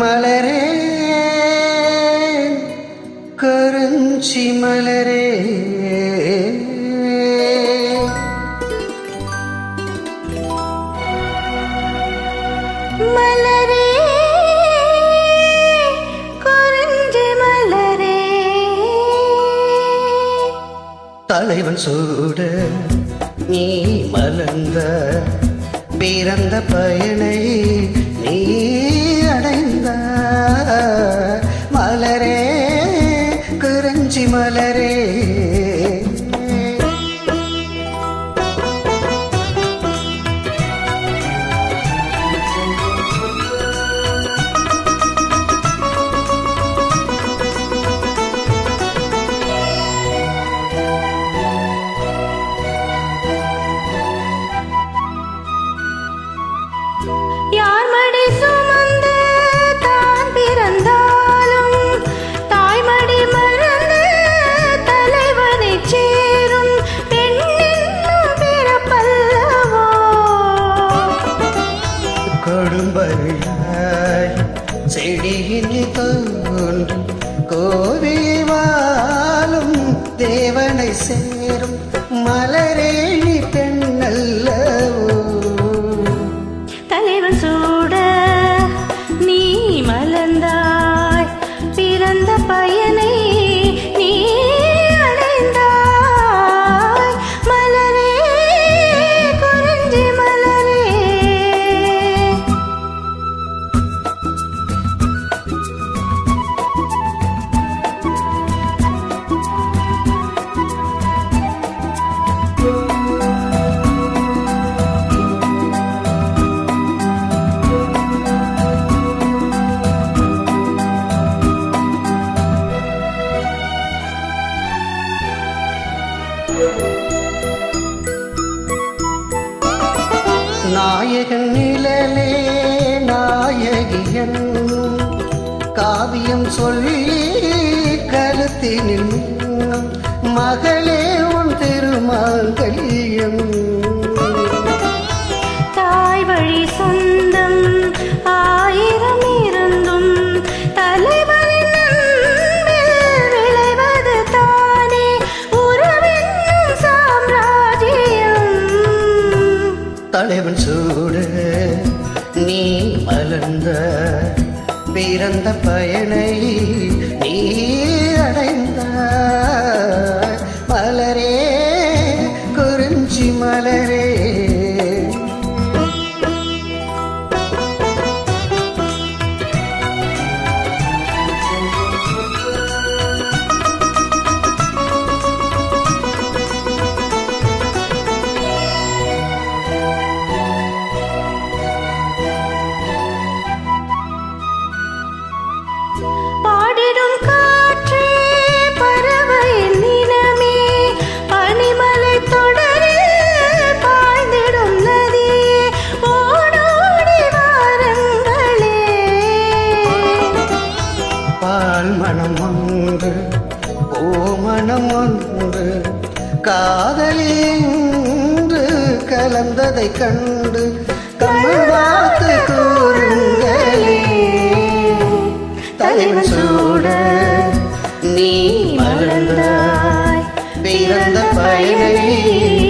மலரே கருஞ்சி மலரே மலரே தலைவன் சூட நீ மலர்ந்த பிறந்த பயனை நீ அடைந்த மலரே குறிஞ்சி மலரே. கொடும்பரியாய் செடியின் தோன்றும் கோவி வாழும் தேவனை சேரும் மலரேணி பெண் நாயகன் நிழலே நாயகியன். காவியம் சொல்லி கருத்தினில் மகளே தலைவன் சூடு நீ மலர்ந்த பிறந்த பயனை காதலின்று கலந்ததை கண்டு கமல் வார்த்து கூறுங்களே. தலைவன் சூட நீ மறந்தாய். பிறந்த பயனை.